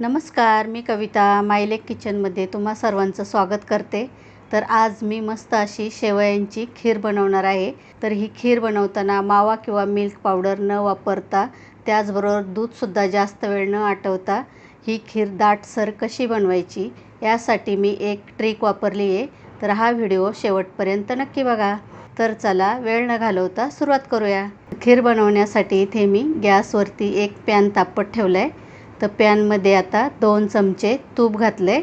नमस्कार मी कविता मायलेक किचनमध्ये तुम्हा सर्वांचं स्वागत करते. तर आज मी मस्त अशी शेवयांची खीर बनवणार आहे. तर ही खीर बनवताना मावा किंवा मिल्क पावडर न वापरता त्याचबरोबर दूधसुद्धा जास्त वेळ न आटवता ही खीर दाटसर कशी बनवायची यासाठी मी एक ट्रिक वापरली आहे. तर हा व्हिडिओ शेवटपर्यंत नक्की बघा. तर चला वेळ न घालवता सुरुवात करूया. खीर बनवण्यासाठी इथे मी गॅसवरती एक पॅन तापत ठेवलं आहे तर पॅनमध्ये आता दोन चमचे तूप घातले.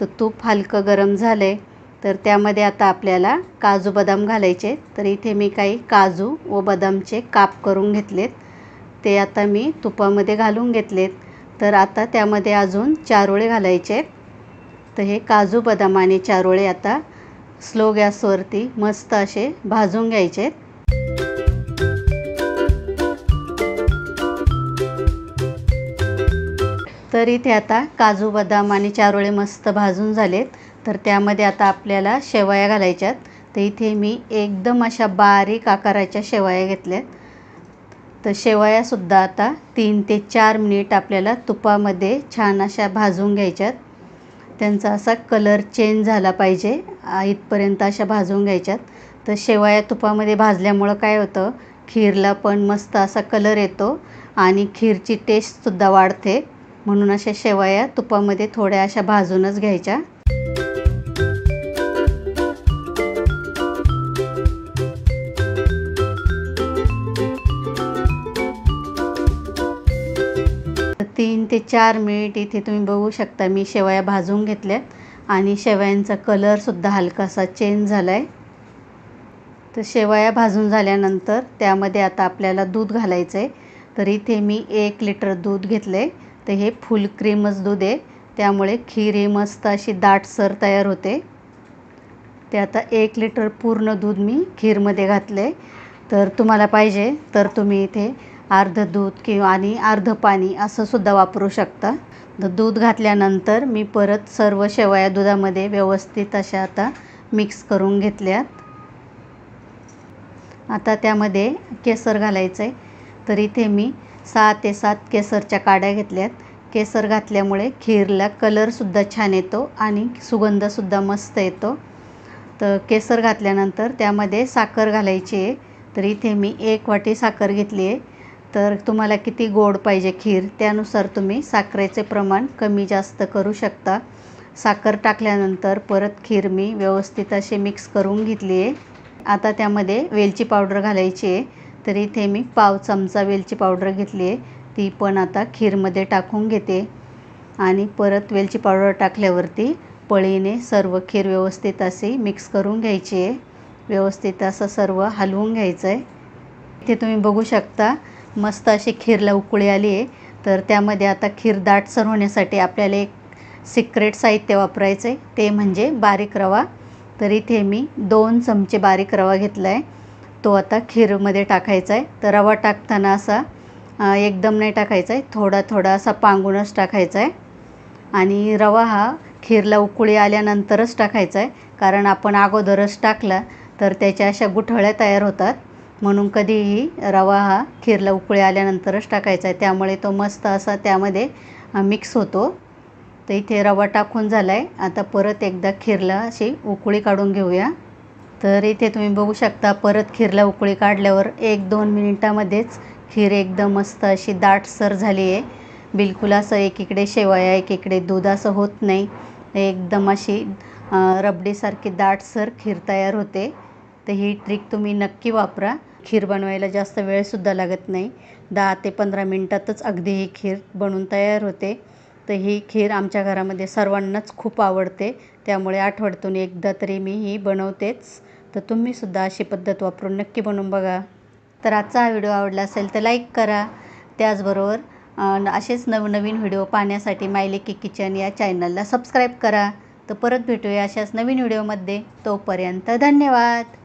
तर तूप हलकं गरम झाले तर त्यामध्ये आता आपल्याला काजू बदाम घालायचे. तर इथे मी काही काजू व बदामचे काप करून घेतलेत. ते आता मी तुपामध्ये घालून घेतलेत. तर आता त्यामध्ये अजून चारोळे घालायचे. तर हे काजू बदाम आणि चारोळे आता स्लो गॅसवरती मस्त असे भाजून घ्यायचेत. तर इथे आता काजू बदाम आणि चारोळे मस्त भाजून झालेत. तर त्यामध्ये आता आपल्याला शेवया घालायच्यात. तर इथे मी एकदम अशा बारीक आकाराच्या शेवया घेतल्यात. तर शेवयासुद्धा आता तीन ते चार मिनिट आपल्याला तुपामध्ये छान अशा भाजून घ्यायच्यात. त्यांचा असा कलर चेंज झाला पाहिजे. इथपर्यंत अशा भाजून घ्यायच्यात. तर शेवया तुपामध्ये भाजल्यामुळं काय होतं? खीरला पण मस्त असा कलर येतो आणि खीरची टेस्टसुद्धा वाढते. म्हणून अशा शेवया तुपामध्ये थोड्या अशा भाजूनच घ्यायच्या. तीन ते चार मिनिट इथे तुम्ही बघू शकता मी शेवया भाजून घेतल्यात आणि शेवयांचा कलरसुद्धा हलकासा चेंज झाला आहे तर शेवया भाजून झाल्यानंतर त्यामध्ये आता आपल्याला दूध घालायचं आहे तर इथे मी एक लिटर दूध घेतलं आहे तर हे फुल क्रीमच दूध आहे. त्यामुळे खीर ही मस्त अशी दाटसर तयार होते. ते आता एक लिटर पूर्ण दूध मी खीरमध्ये घातले. तर तुम्हाला पाहिजे तर तुम्ही इथे अर्ध दूध किंवा आणि अर्ध पाणी असं सुद्धा वापरू शकता. तर दूध घातल्यानंतर मी परत सर्व शेवया दुधामध्ये व्यवस्थित अशा आता मिक्स करून घेतल्यात. आता त्यामध्ये केसर घालायचं आहे तर इथे मी सहा ते सात केसरच्या काड्या घेतल्यात. केसर घातल्यामुळे खीरला कलरसुद्धा छान येतो आणि सुगंधसुद्धा मस्त येतो. तर केसर घातल्यानंतर त्यामध्ये साखर घालायची आहे. तर इथे मी एक वाटी साखर घेतली आहे. तर तुम्हाला किती गोड पाहिजे खीर त्यानुसार तुम्ही साखरेचे प्रमाण कमी जास्त करू शकता. साखर टाकल्यानंतर परत खीर मी व्यवस्थित असे मिक्स करून घेतली आहे. आता त्यामध्ये वेलची पावडर घालायची आहे. तर इथे मी पाव चमचा वेलची पावडर घेतली आहे. ती पण आता खीरमध्ये टाकून घेते. आणि परत वेलची पावडर टाकल्यावरती पळीने सर्व खीर व्यवस्थित अशी मिक्स करून घ्यायची आहे. व्यवस्थित असं सर्व हलवून घ्यायचं आहे इथे तुम्ही बघू शकता मस्त अशी खीरला उकळी आली आहे. तर त्यामध्ये आता खीर दाटसर होण्यासाठी आपल्याला एक सिक्रेट साहित्य वापरायचं आहे ते म्हणजे बारीक रवा. तर इथे मी दोन चमचे बारीक रवा घेतला आहे तो आता खीरमध्ये टाकायचा आहे तर रवा टाकताना असा एकदम नाही टाकायचा आहे थोडा थोडा असा पांगूनच टाकायचा आहे आणि रवा हा खीरला उकळी आल्यानंतरच टाकायचा आहे कारण आपण अगोदरच टाकला तर त्याच्या अशा गुठळ्या तयार होतात. म्हणून कधीही रवा हा खीरला उकळी आल्यानंतरच टाकायचा आहे त्यामुळे तो मस्त असा त्यामध्ये मिक्स होतो. तर इथे रवा टाकून झाला आहे आता परत एकदा खीरला अशी उकळी काढून घेऊया. तर इथे तुम्ही बघू शकता परत खीरला उकळी काढल्यावर एक दोन मिनिटामध्येच खीर एकदम मस्त अशी दाटसर झाली आहे. बिलकुल असं एकीकडे शेवया एकीकडे दूध असं होत नाही. एकदम अशी रबडीसारखी दाटसर खीर तयार होते. तर ही ट्रिक तुम्ही नक्की वापरा. खीर बनवायला जास्त वेळसुद्धा लागत नाही. दहा ते पंधरा मिनटातच अगदी ही खीर बनून तयार होते. तर ही खीर आमच्या घरामध्ये सर्वांनाच खूप आवडते. त्यामुळे आठवड्यातून एकदा तरी मी ही बनवतेच. तर तुम्हीसुद्धा अशी पद्धत वापरून नक्की बनवून बघा. तर आजचा हा व्हिडिओ आवडला असेल तर लाईक करा. त्याचबरोबर असेच नवनवीन व्हिडिओ पाहण्यासाठी मायलेकी किचन या चॅनलला सबस्क्राईब करा. तर परत भेटूया अशाच नवीन व्हिडिओमध्ये. तोपर्यंत धन्यवाद.